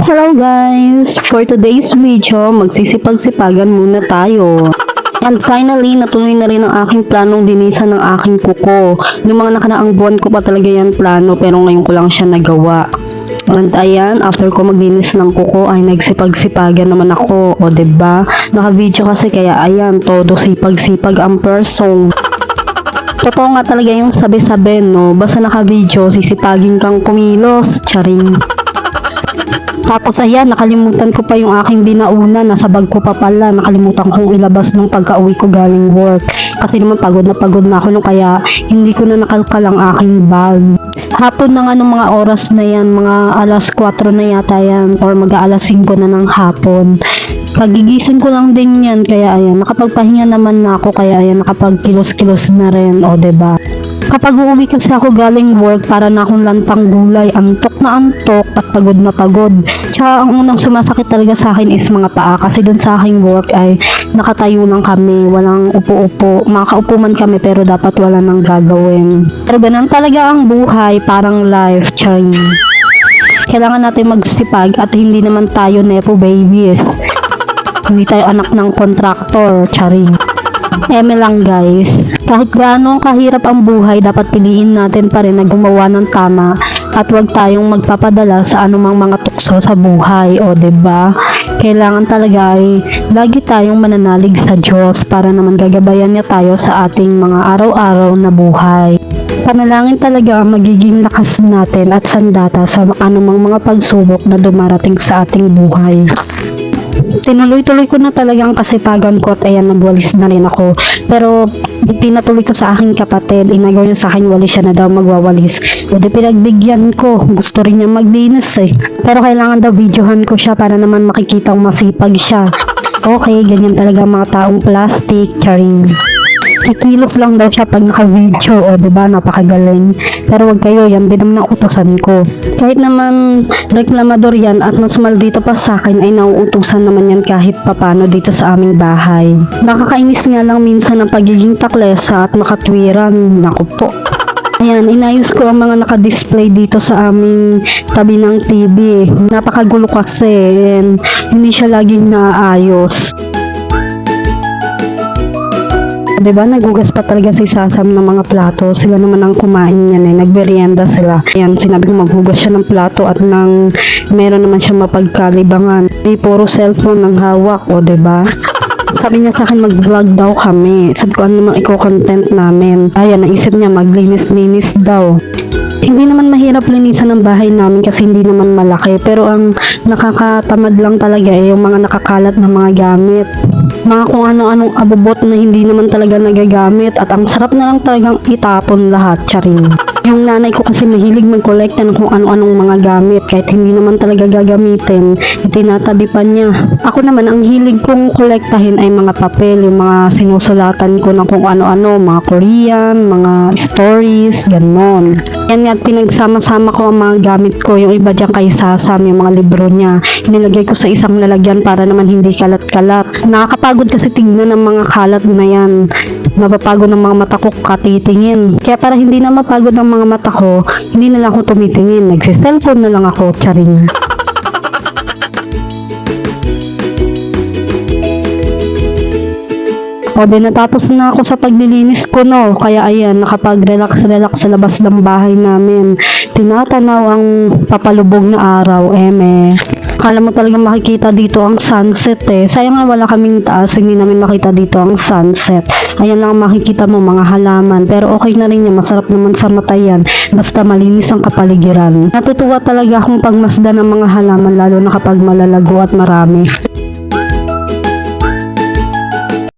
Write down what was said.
Hello guys! For today's video, magsisipag-sipagan muna tayo. And finally, natuloy na rin ang aking planong linisan ng aking kuko. Yung mga nakaraang buwan ko pa talaga yan plano pero ngayon ko lang siya nagawa. And ayan, after ko maglinis ng kuko ay nagsipag-sipagan naman ako. O ba? Naka-video kasi kaya ayan, todo sipag-sipag ang person. Totoo nga talaga yung sabi-sabi, no? Basta naka-video, sisipagin kang kumilos. Charing. Tapos ayan, nakalimutan ko pa yung aking binauna, nasa bag ko pa pala, nakalimutan kong ilabas nung pagka-uwi ko galing work. Kasi naman pagod na pagod na ako nung kaya hindi ko na nakalkal ang aking bag. Hapon na nga nung mga oras na yan, mga alas 4 na yata yan, or mag-aalas 5 na ng hapon. Kagigising ko lang din yan, kaya ayan, nakapagpahinga naman na ako, kaya ayan, nakapagkilos-kilos na rin, o ba Kapag uuwi kasi ako galing work, para na akong lantang gulay, antok na antok at pagod na pagod. Tsaka ang unang sumasakit talaga sa akin is mga paa kasi dun sa aking work ay nakatayo lang kami, walang upo-upo. Makaupo man kami pero dapat wala nang gagawin. Pero ganun talaga ang buhay, parang life, charing. Kailangan natin magsipag at hindi naman tayo nepo babies. Hindi tayo anak ng kontraktor, charing. Eme lang guys. Kahit gaano kahirap ang buhay, dapat piliin natin pa rin na gumawa ng tama at huwag tayong magpapadala sa anumang mga tukso sa buhay, o ba? Kailangan talaga ay lagi tayong mananalig sa Diyos para naman gagabayan niya tayo sa ating mga araw-araw na buhay. Panalangin talaga ang magiging lakas natin at sandata sa anumang mga pagsubok na dumarating sa ating buhay tinuloy-tuloy ko na talagang kasipagan ko at ayan, nagwalis na rin ako. Pero, pinatuloy ko sa aking kapatid, inagaw niya sa akin, walis siya na daw magwawalis. O di pinagbigyan ko, gusto rin niya maglinis eh. Pero kailangan daw videohan ko siya para naman makikitang masipag siya. Okay, ganyan talaga mga taong plastic, charing kikilos lang daw siya pag naka-video o ba diba, napakagaling. Pero wag kayo yan din naman utusan ko. Kahit naman reklamador yan at mas maldito pa sa akin ay nauutusan naman yan kahit papano dito sa aming bahay. Nakakainis nga lang minsan ang pagiging taklesa at makatwiran. Naku po. Ayan, inayos ko ang mga naka-display dito sa aming tabi ng TV. Napakagulo kasi and hindi siya laging naayos. 'Di ba nagugas pa talaga si Sasam ng mga plato sila naman ang kumain niyan eh nagmerienda sila ayan sinabi ko maghugas siya ng plato at nang meron naman siya mapagkalibangan di puro cellphone ang hawak o 'di ba sabi niya sa akin mag-vlog daw kami. Sabi ko ano namang iko-content namin. Ayan, naisip niya maglinis-linis daw. Hindi naman mahirap linisan ng bahay namin kasi hindi naman malaki. Pero ang nakakatamad lang talaga eh, yung mga nakakalat na mga gamit. Mga kung ano-anong abobot na hindi naman talaga nagagamit. At ang sarap na lang talagang itapon lahat, charing. Yung nanay ko kasi mahilig mag-collecta ng kung ano-anong mga gamit kahit hindi naman talaga gagamitin, itinatabi pa niya. Ako naman, ang hilig kong kolektahin ay mga papel, yung mga sinusulatan ko ng kung ano-ano, mga Korean, mga stories, ganon. Yan nga, pinagsama-sama ko ang mga gamit ko, yung iba dyan kay Sasam, yung mga libro niya. Inilagay ko sa isang lalagyan para naman hindi kalat-kalat. Nakakapagod kasi tingnan ng mga kalat na yan. Mapapagod ng mga mata ko katitingin. Kaya para hindi na mapagod ng mga mata ko, hindi na lang ako tumitingin. Nagsiselfone na lang ako, charing. O di natapos na ako sa paglilinis ko no. Kaya ayan, nakapag-relax-relax sa labas ng bahay namin. Tinatanaw ang papalubog na araw, eme. Kala mo talaga makikita dito ang sunset eh. Sayang nga wala kaming taas, hindi namin makita dito ang sunset. Ayan lang ang makikita mo mga halaman. Pero okay na rin yan, masarap naman sa mata yan. Basta malinis ang kapaligiran. Natutuwa talaga akong pagmasdan ng mga halaman lalo na kapag malalago at marami.